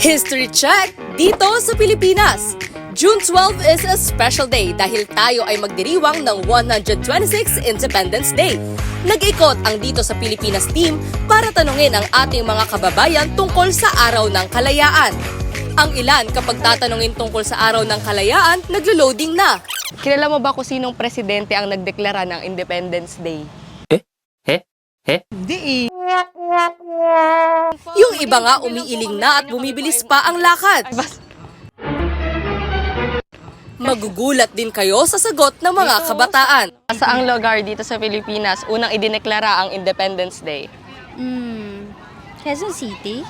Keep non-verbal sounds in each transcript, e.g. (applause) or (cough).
History check dito sa Pilipinas. June 12 is a special day dahil tayo ay magdiriwang ng 126 Independence Day. Nag-ikot ang Dito sa Pilipinas team para tanungin ang ating mga kababayan tungkol sa Araw ng Kalayaan. Ang ilan kapag tatanungin tungkol sa Araw ng Kalayaan, naglo-loading na. Kilala mo ba kung sinong presidente ang nagdeklara ng Independence Day? Yung iba nga umiiling na at bumibilis pa ang lakad. Magugulat din kayo sa sagot ng mga kabataan. Sa ang lugar dito sa Pilipinas, unang idineklara ang Independence Day. Hmm, Quezon City?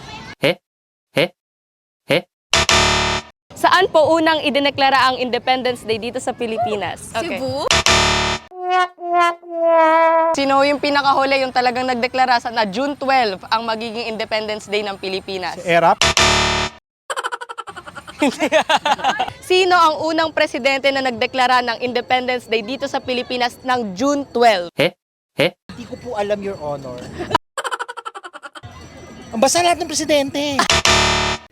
Saan po unang idineklara ang Independence Day dito sa Pilipinas? Cebu? Sino yung pinakahuli yung talagang nagdeklara sa na June 12 ang magiging Independence Day ng Pilipinas? Erap? (laughs) Sino ang unang presidente na nagdeklara ng Independence Day dito sa Pilipinas ng June 12? Hindi ko po alam, Your Honor. Ang basta lahat ng presidente.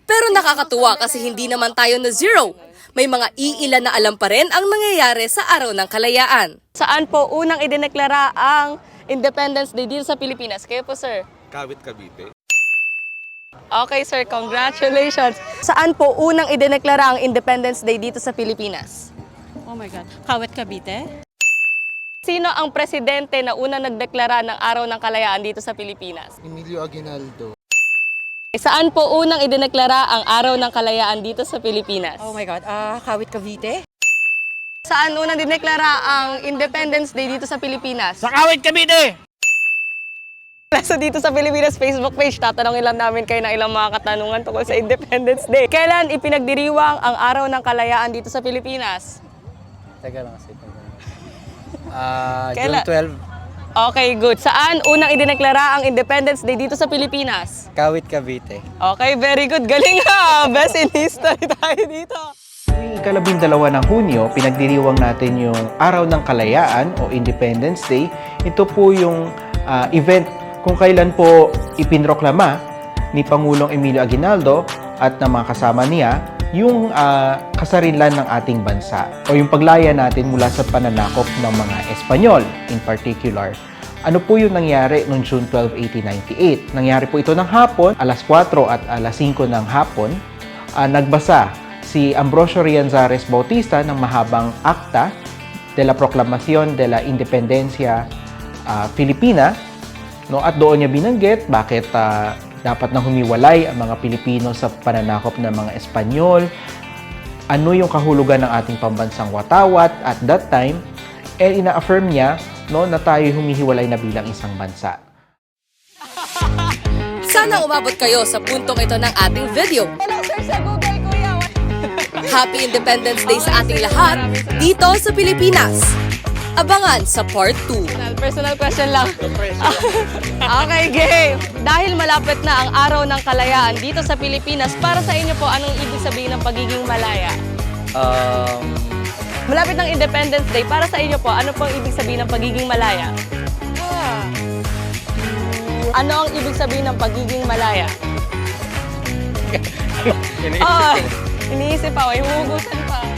Pero nakakatuwa kasi hindi naman tayo na zero. May mga iilan na alam pa rin ang nangyayari sa araw ng kalayaan. Saan po unang idineklara ang Independence Day dito sa Pilipinas? Kayo po, sir. Kawit Cavite. Okay, sir. Congratulations. Saan po unang idineklara ang Independence Day dito sa Pilipinas? Oh my God. Kawit Cavite? Sino ang presidente na unang nagdeklara ng Araw ng Kalayaan dito sa Pilipinas? Emilio Aguinaldo. Saan po unang idineklara ang Araw ng Kalayaan dito sa Pilipinas? Oh my God. Ah, Kawit Cavite? Saan unang dineklara ang Independence Day dito sa Pilipinas? Sa Kawit Cavite! (laughs) Nasa dito sa Pilipinas Facebook page, tatanungin lang namin kayo ng ilang mga katanungan tungkol sa Independence Day. Kailan ipinagdiriwang ang Araw ng Kalayaan dito sa Pilipinas? Teka lang kasi. Ah, Kailan? June Okay, good. Saan unang idineklara ang Independence Day dito sa Pilipinas? 12, Kawit Cavite. Okay, very good. Galing ha! (laughs) Best in history tayo dito. Tuwing ikalabing dalawa ng Hunyo, pinagdiriwang natin yung Araw ng Kalayaan o Independence Day. Ito po yung ah, event kung kailan po ipinroklama ni Pangulong Emilio Aguinaldo at ng mga kasama niya yung ah, kasarinlan ng ating bansa o yung paglaya natin mula sa pananakop ng mga Espanyol in particular. Ano po yung nangyari noong June 12, 1898? Nangyari po ito ng hapon, alas 4 at alas 5 ng hapon. Ah, nagbasa si Ambrosio Rianzares Bautista ng mahabang akta de la Proclamación de la Independencia ah, Filipina no at doon niya binanggit bakit ah, dapat na humiwalay ang mga Pilipino sa pananakop ng mga Espanyol ano yung kahulugan ng ating pambansang watawat at that time and ina-affirm niya no na tayo humihiwalay na bilang isang bansa (laughs) Sana umabot kayo sa puntong ito ng ating video. Hello, sir, sa Google, kuya. Happy Independence Day sa ating lahat dito sa Pilipinas. Abangan sa part 2. Personal question lang. (laughs) okay, game. Dahil malapit na ang araw ng kalayaan dito sa Pilipinas, para sa inyo po, anong ibig sabihin ng pagiging malaya? Um, Malapit ng Independence Day, para sa inyo po, ano po ang ibig sabihin ng pagiging malaya? Ano ang ibig sabihin ng pagiging malaya? Oh, (laughs) iniisip pa, may humugusan pa.